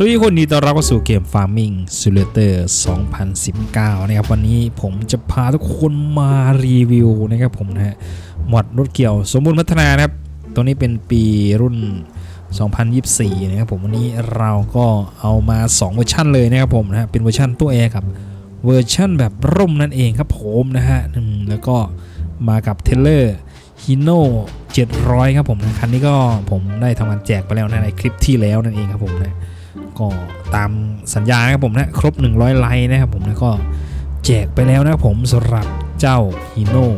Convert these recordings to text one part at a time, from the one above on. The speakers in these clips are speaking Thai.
สวัสดีคนดีต้อนรับเข้าสู่เกม Farming Simulator 2019 นะครับ วันนี้ผมจะพาทุกคนมารีวิวนะครับผมนะฮะหมดรถเกี่ยวสมบูรณ์พัฒนานะครับ ตัวนี้เป็นปีรุ่น 2024 นะครับผมวันนี้เราก็เอามา 2 เวอร์ชันเลยนะครับผมนะฮะเป็นเวอร์ชันตัวแอร์กับเวอร์ชันแบบร่มนั่นเองครับผมนะฮะแล้วก็มากับเทเลอร์ฮิโน่700 ครับผมนะคันนี้ก็ผมได้ทำการแจกไปแล้วนะในคลิปที่แล้วนั่นเองครับผมนะ ก็ตามสัญญานะครับผมนะครบ 100 ไลค์นะครับผมนะก็แจกไปแล้วนะครับผมสำหรับเจ้าฮีโน่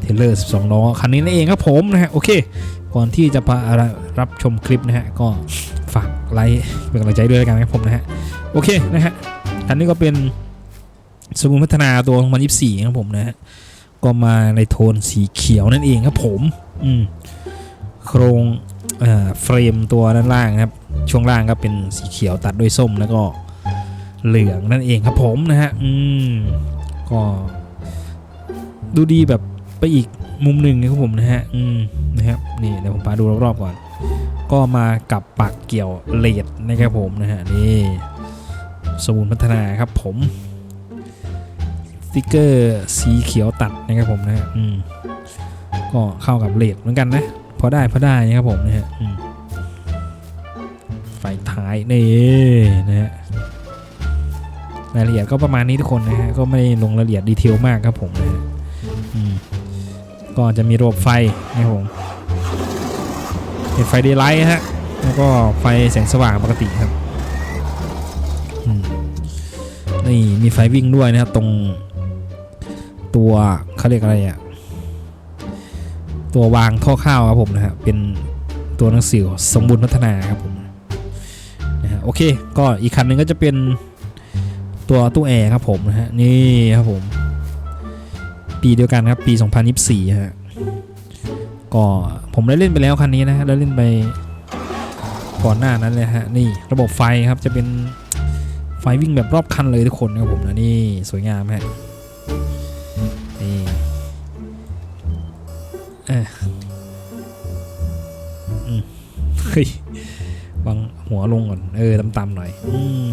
เทเลอร์12ล้อคันนี้นั่นเองครับผมนะฮะโอเค ก่อนที่จะพารับชมคลิปนะฮะก็ฝากไลค์เป็นกำลังใจด้วยกันนะครับผมนะฮะโอเคนะฮะคันนี้ก็เป็นสมุนพัฒนาตัว2024ครับผมนะฮะก็มาในโทนสีเขียวนั่นเองครับผมอืมโครงเอ่อเฟรมตัวด้านล่างนะครับ ช่วงล่างก็เป็นสีเขียวตัดด้วยส้มแล้วก็เหลืองนั่นเองครับผมนะฮะ อืม ก็ดูดีแบบไปอีกมุมหนึ่งนะครับผมนะฮะ อืม นะครับ นี่เดี๋ยวผมพาดูรอบๆก่อน ก็มากับปากเกี่ยวเลดนะครับผมนะฮะ นี่สมุนพัฒนาครับผมสติกเกอร์สีเขียวตัดนะครับผมนะฮะ อืม ก็เข้ากับเลดเหมือนกันนะ พอได้พอได้นะครับผมนะฮะ อืม ฟท้ายนี่นะฮะรายละเอียดก็ประมาณนี้ทุกคนนะฮะก็ไม่ได้ลงรายละเอียดดีเทลมากครับผมนะฮะก็จะมีระบบไฟนะครับผมเป็นไฟเดย์ไลท์ฮะแล้วก็ไฟแสงสว่างปกติครับนี่มีไฟวิ่งด้วยนะครับตรงตัวเขาเรียกอะไรอะตัววางท่อข้าวครับผมนะฮะเป็นตัวหนังสือสมบูรณ์พัฒนาครับผม โอเค ก็อีกคันหนึ่งก็จะเป็นตัวตู้แอร์ครับผมนะฮะนี่ครับผม ปีเดียวกันครับปี 2024ฮะก็ผมได้เล่นไปแล้วคันนี้นะฮะได้เล่นไปก่อนหน้านั้นเลยฮะนี่ระบบไฟครับจะเป็นไฟวิ่งแบบรอบคันเลยทุกคนนะครับผมนะนี่สวยงามฮะนี่เอะอืมเฮ้ย หัวลงก่อน เออต่ำๆหน่อยอืม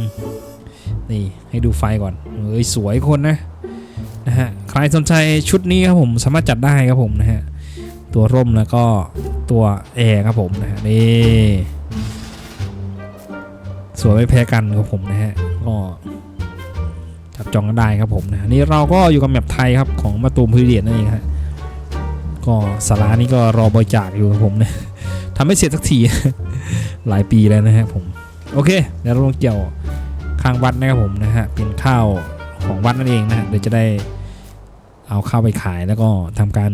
นี่ให้ดูไฟก่อน เอ้ยสวยคนนะนะฮะใครสนใจชุดนี้ครับผมสามารถจัดได้ครับผมนะฮะตัวร่มแล้วก็ตัวแอร์ครับผมนะฮะนี่สวยไม่แพ้กันครับผมนะฮะก็จับจองกันได้ครับผมนะนี่เราก็อยู่กับแมปไทยครับของมาตูมพิเรียนนั่นเองฮะก็สารานี้ก็รอบริจาคอยู่ครับผมนะทำให้เสร็จสักที หลายปีแล้วนะฮะผม โอเค เดี๋ยวเราลงเกี่ยวข้างวัดนะครับผมนะฮะเป็นข้าวของวัดนั่นเองนะฮะเดี๋ยวจะได้เอาข้าวไปขายแล้วก็ทำการ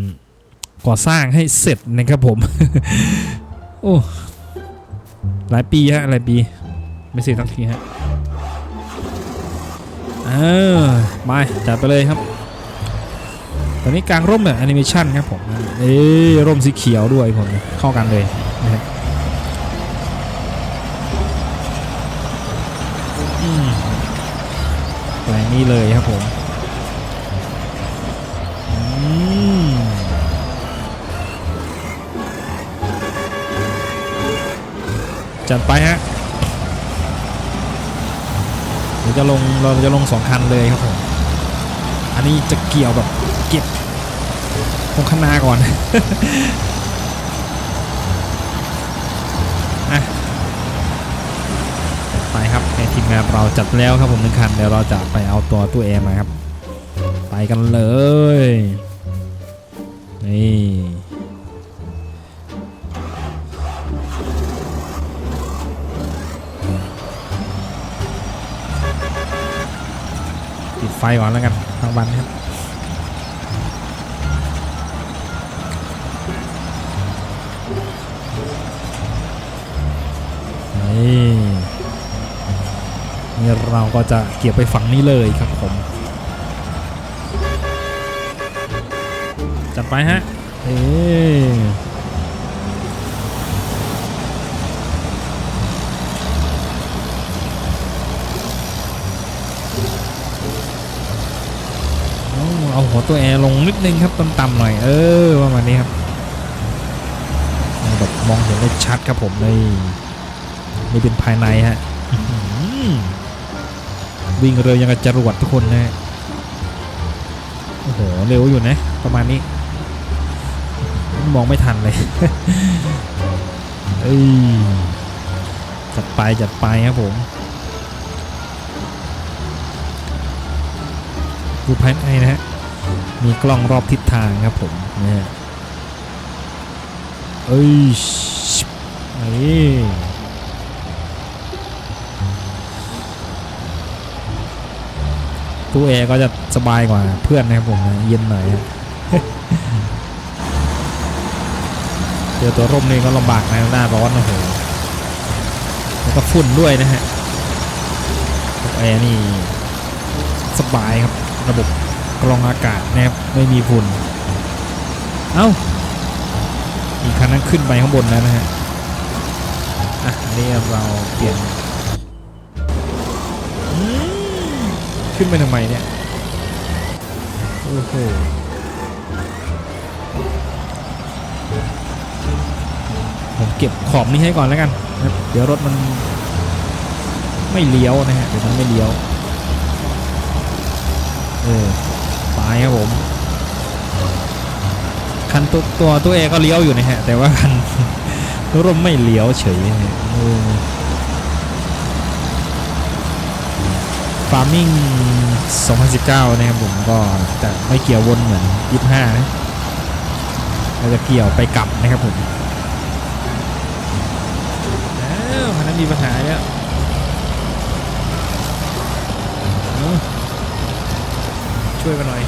ก่อสร้างให้เสร็จนะครับผม โอ้หลายปีฮะหลายปี ไม่เสร็จสักทีฮะเออมาจัดไปเลยครับตอนนี้กลางร่มแบบแอนิเมชันครับผมเอ้ร่มสีเขียวด้วยผมเข้ากันเลยนะฮะมแปลง นี้เลยครับผมจัดไปฮะเดี๋ยวจะลงเราจะลงสองคันเลยครับผมอันนี้จะเกี่ยวแบบเก็บตรงข้างหน้าก่อน ทีมงานเราจัดแล้วครับผมหนึ่งคันเดี๋ยวเราจะไปเอาตัวตู้แอร์มาครับ ไปกันเลยนี่ปิดไฟก่อนแล้วกันทางวันครับนี่ เราก็จะเกี่ยวไปฝั่งนี้เลยครับผม จัดไปฮะ เอ้เอาเอาหัวตัวแอร์ลงนิดนึงครับต่ำๆหน่อย เออประมาณนี้ครับแบบมองเห็นได้ชัดครับผมในนี่เป็นภายในฮะอื้อหือ วิ่งเร็วยังกับจรวดทุกคนนะโอ้โหเร็วอยู่นะ ประมาณนี้ มองไม่ทันเลยเอ้ยจัดไปจัดไปครับผมดูภายในนะฮะมีกล้องรอบทิศทางครับผมนะฮะเอ้ยชิบ ตู้แอร์ก็จะสบายกว่าเพื่อนนะครับผมเย็นหน่อยเจอตัวร่มนี่ก็ลำบากนะหน้าร้อนโอ้โหแล้วก็ฝุ่นด้วยนะฮะตู้แอร์นี่สบายครับระบบกรองอากาศนะครับไม่มีฝุ่น เอ้าอีกคันนั้นขึ้นไปข้างบนแล้วนะฮะ อะนนี้เราเปลี่ยน ขึ้นไปทำไมเนี่ย โอ้โหผมเก็บขอบนี้ให้ก่อนแล้วกัน เดี๋ยวรถมันไม่เลี้ยวนะฮะ เดี๋ยวมันไม่เลี้ยว เออตายครับผม คันตัวตัวตัวเอก็เลี้ยวอยู่นะฮะ แต่ว่าคันรถไม่เลี้ยวเฉยนะฮะ ฟาร์มิง2019 นะครับผมก็จะไม่เกี่ยววนเหมือน 25 นะเราจะเกี่ยวไปกลับนะครับผมอ้าวคันนั้นมีปัญหาแล้วช่วยกันหน่อย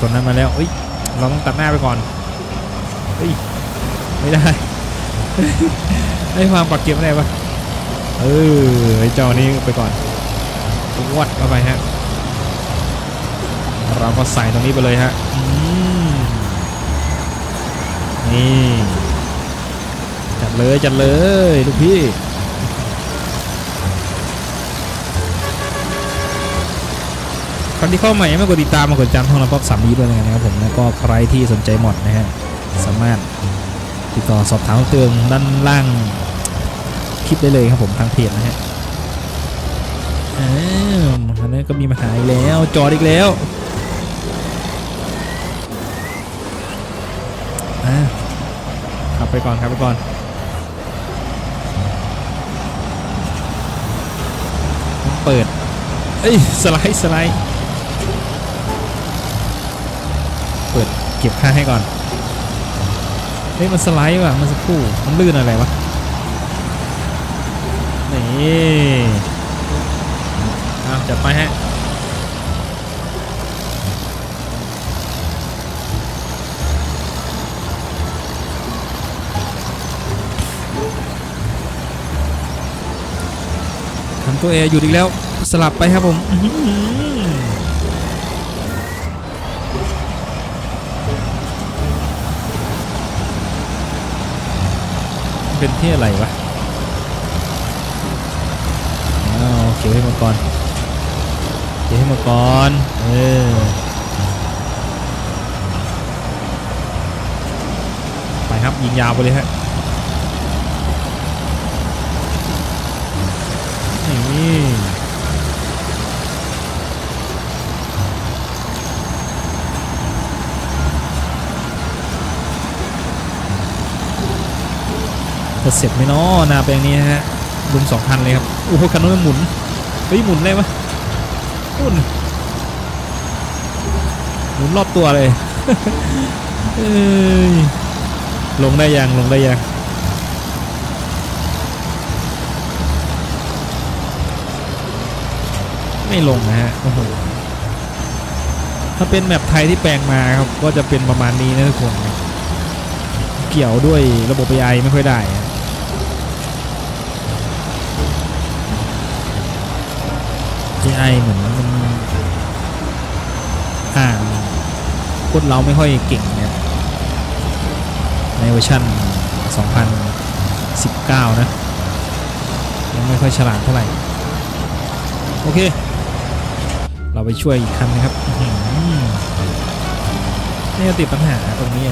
ตัวนั้นมาแล้วเอ้ย เราต้องตัดหน้าไปก่อนเฮ้ย ไม่ได้ ไอ้ความปักเก็บไม่ได้ปะเออไอ้เจ้านี้ไปก่อนวัดเข้าไปฮะเราก็ใส่ตรงนี้ไปเลยฮะนี่จัดเลยจัดเลยลูกพี่ครที่เข้าใหม่ไม่กดติดตามมากดจำช่องเราป๊อปสามดีด้วยนะครับผมแล้วก็ใครที่สนใจหมดนะฮะสามารถติดต่อสอบถามเติมด้านล่าง คลิปได้เลยครับผมทางเพจนะฮะอ้าวอันนี้ก็มีปัญหาอีกแล้วจอดอีกแล้วอะขับไปก่อนขับไปก่อนเปิด เอ้ยสไลด์สไลด์เปิดเก็บค่าให้ก่อนเฮ้ยมันสไลด์ว่ะมันสักครู่มันลื่นอะไรวะ นี่เอาจัดไปฮะทำตัวเอหยุดอีกแล้วสลับไปครับผมเป็นที่อะไรวะอ้าวเขี ยวให้มาก่อนเขียวให้มาก่อนเออไปครับยิงยาวไปเลยฮะนี่จะเสร็จไหมเนาะนาแปลงนี้ฮะรุมสองคันเลยครับโอ้โหคันนู้นมันหมุน เฮ้ยหมุนได้ปะหมุนหมุนรอบตัวเลยเอ้ยลงได้ยังลงได้ยังไม่ลงนะฮะโอ้โหถ้าเป็นแมปไทยที่แปลงมาครับก็จะเป็นประมาณนี้นะทุกคน เกี่ยวด้วยระบบ AI ไม่ค่อยได้อะ AI เหมือนมันอ่านคนเราไม่ค่อยเก่งเนี่ยในเวอร์ชัน2019 นะ ยังไม่ค่อยฉลาดเท่าไหร่ โอเค เราไปช่วยอีกคันนะครับนี่ติดปัญหาตรงนี้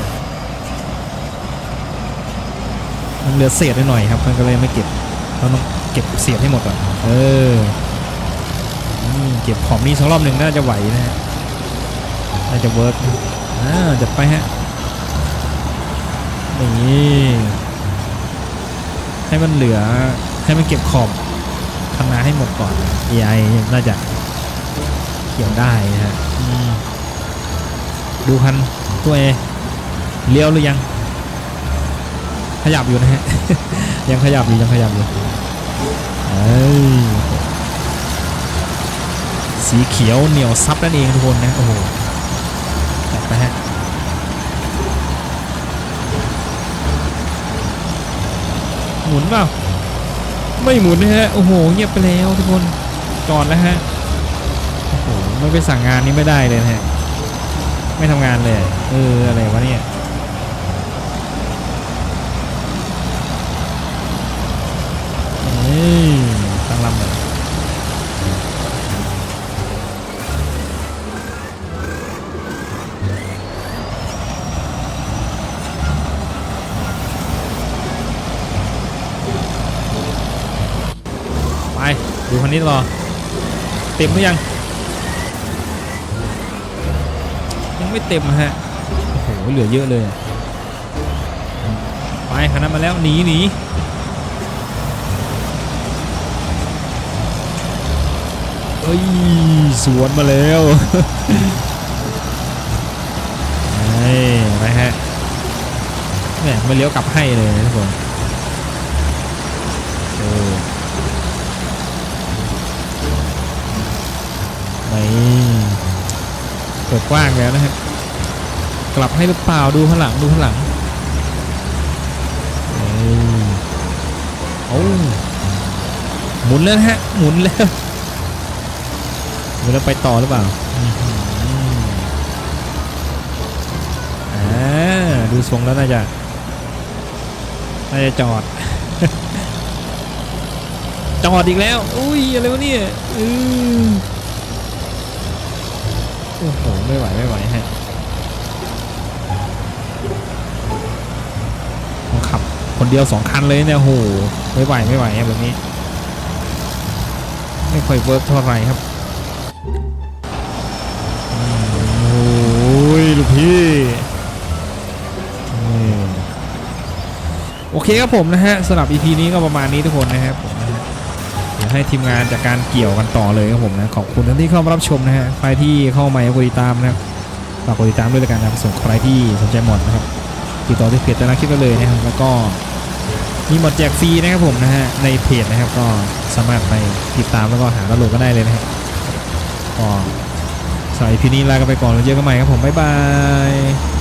มันเหลือเศษหน่อยครับ มันก็เลยไม่เก็บ เราต้องเก็บเศษให้หมดก่อน เออ เก็บของนี้สักรอบหนึ่งน่าจะไหวนะฮะน่าจะเวิร์กอ่าจัดไปฮะนี่ให้มันเหลือให้มันเก็บขอบคณะให้หมดก่อน AI น่าจะเกี่ยวได้นะฮะดูคันตัวเอเลี้ยวหรือยัง ขยับอยู่นะฮะ ยังขยับอยู่ยังขยับอยู่เอ้ย สีเขียวเหนียวซับนั่นเองทุกคนนะ โอ้โหจัดไปฮะหมุนเปล่าไม่หมุนนะฮะ โอ้โห เงียบไปแล้วทุกคนจอดแล้วฮะ โอ้โห ไม่ไปสั่งงานนี้ไม่ได้เลยนะฮะ ไม่ทำงานเลย เออ อะไรวะเนี่ยเฮ้ยตั้งลำเลย ดูคันนี้รอเต็มหรือยัง ยังไม่เต็มนะฮะโอ้โหเหลือเยอะเลยอะไปคันนั้นมาแล้วหนีหนีเอ้ยสวนมาแล้วเฮ้ยไปฮะเนี่ยไม่เลี้ยวกลับให้เลยทุกคน ไม่เปิดกว้างแล้วนะฮะกลับให้หรือเปล่าดูข้างหลังดูข้างหลังเอ้ยโอ้หมุนแล้วฮะหมุนแล้วมันจะไปต่อหรือเปล่าอ่าดูทรงแล้วน่าจะน่าจะจอด จอดอีกแล้ว อุ้ยอะไรวะเนี่ยอือ อ้โห ไม่ไหว ไม่ไหวฮะต้องขับ คนเดียวสองคันเลยเนี่ยโห ไม่ไหว ไม่ไหวแบบนี้ ไม่ค่อยเวิร์กเท่าไหร่ครับโอ้ยลูกพี่นี่โอเคครับผมนะฮะสำหรับ EP นี้ก็ประมาณนี้ทุกคนนะครับ ให้ทีมงานจากการเกี่ยวกันต่อเลยครับผมนะขอบคุณท่านที่เข้ามารับชมนะฮะใครที่เข้ามาอย่ากดติดตามนะครับฝากกดติดตามด้วยกันนะครับส่วนใครที่สนใจหมดนะครับติดต่อที่เพจแต่ละคลิปได้เลยนะครับแล้วก็มีหมดแจกฟรีนะครับผมนะฮะในเพจนะครับก็สามารถไปติดตามแล้วก็หาดาวน์โหลดก็ได้เลยนะครับก็สำหรับ EP นี้ลากันไปก่อนแล้วเจอกันใหม่ครับผมบ๊ายบาย